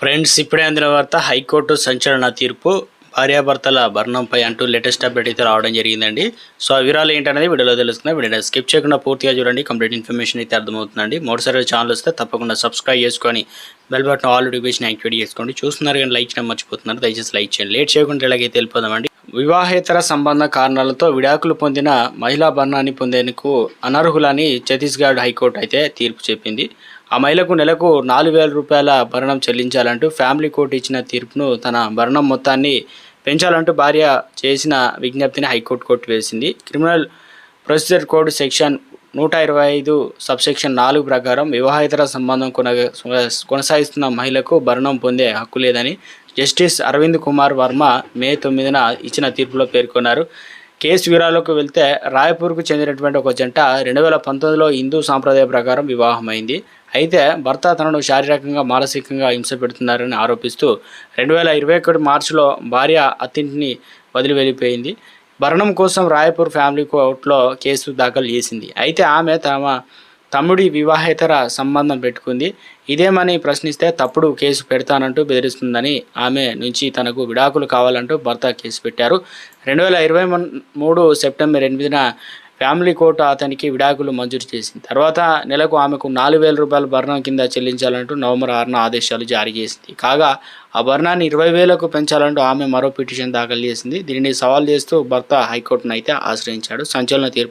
Friends ఇప్పుడే అందిన వార్త హైకోర్టు సంచలన తీర్పు. భార్యాభర్తల భరణంపై అంటూ లేటెస్ట్ అప్డేట్ అయితే రావడం జరిగిందండి. సో ఆ వివరాలు ఏంటనేది వీడియోలో తెలుసుకుందాం. వీడియో స్కిప్ చేయకుండా పూర్తిగా చూడండి. కంప్లీట్ ఇన్ఫర్మేషన్ అయితే అర్థమవుతుందండి. మరోసారి ఛానల్ వస్తే తప్పకుండా సబ్స్క్రైబ్ చేసుకొని bell button all notification activate చేసుకోండి. చూస్తున్నారు కానీ లైక్ చేయడం మర్చిపోతున్నారు. దయచేసి లైక్ చేయండి. లేట్ చేయకుండా ఇలాగైతే వెళ్ళిపోదామండి. వివాహేతర సంబంధ కారణాలతో విడాకులు పొందిన మహిళా భరణాన్ని పొందేందుకు అనర్హులని ఛత్తీస్గఢ్ హైకోర్టు అయితే తీర్పు చెప్పింది. ఆ మహిళకు నెలకు నాలుగు వేల రూపాయల భరణం చెల్లించాలంటూ ఫ్యామిలీ కోర్టు ఇచ్చిన తీర్పును తన భరణం మొత్తాన్ని పెంచాలంటూ భార్య చేసిన విజ్ఞప్తిని హైకోర్టు కోర్టు వేసింది. క్రిమినల్ ప్రొసీజర్ కోడ్ సెక్షన్ నూట ఇరవై ఐదు సబ్సెక్షన్ నాలుగు ప్రకారం వివాహేతర సంబంధం కొనసాగిస్తున్న మహిళకు భరణం పొందే హక్కు లేదని జస్టిస్ అరవింద్ కుమార్ వర్మ మే తొమ్మిదిన ఇచ్చిన తీర్పులో పేర్కొన్నారు. కేసు వివరాలకు వెళ్తే రాయపూర్కు చెందినటువంటి ఒక జంట రెండు వేల పంతొమ్మిదిలో హిందూ సాంప్రదాయ ప్రకారం వివాహమైంది. అయితే భర్త తనను శారీరకంగా మానసికంగా హింస పెడుతున్నారని ఆరోపిస్తూ రెండు వేల ఇరవై ఒకటి మార్చిలో భార్య అత్తింటిని వదిలి వెళ్ళిపోయింది. భరణం కోసం రాయపూర్ ఫ్యామిలీ కోర్టులో కేసు దాఖలు చేసింది. అయితే ఆమె తమ తమ్ముడి వివాహేతర సంబంధం పెట్టుకుంది. ఇదేమని ప్రశ్నిస్తే తప్పుడు కేసు పెడతానంటూ బెదిరిస్తుందని ఆమె నుంచి తనకు విడాకులు కావాలంటూ భర్త కేసు పెట్టారు. రెండు వేల ఇరవై మూడు సెప్టెంబర్ ఎనిమిదిన ఫ్యామిలీ కోర్టు అతనికి విడాకులు మంజూరు చేసింది. తర్వాత నెలకు ఆమెకు నాలుగు వేల రూపాయల భరణం కింద చెల్లించాలంటూ నవంబర్ ఆరున ఆదేశాలు జారీ చేసింది. కాగా ఆ భరణాన్ని ఇరవై వేలకు పెంచాలంటూ ఆమె మరో పిటిషన్ దాఖలు చేసింది. దీనిని సవాల్ చేస్తూ భర్త హైకోర్టును అయితే ఆశ్రయించాడు. సంచలన తీర్పు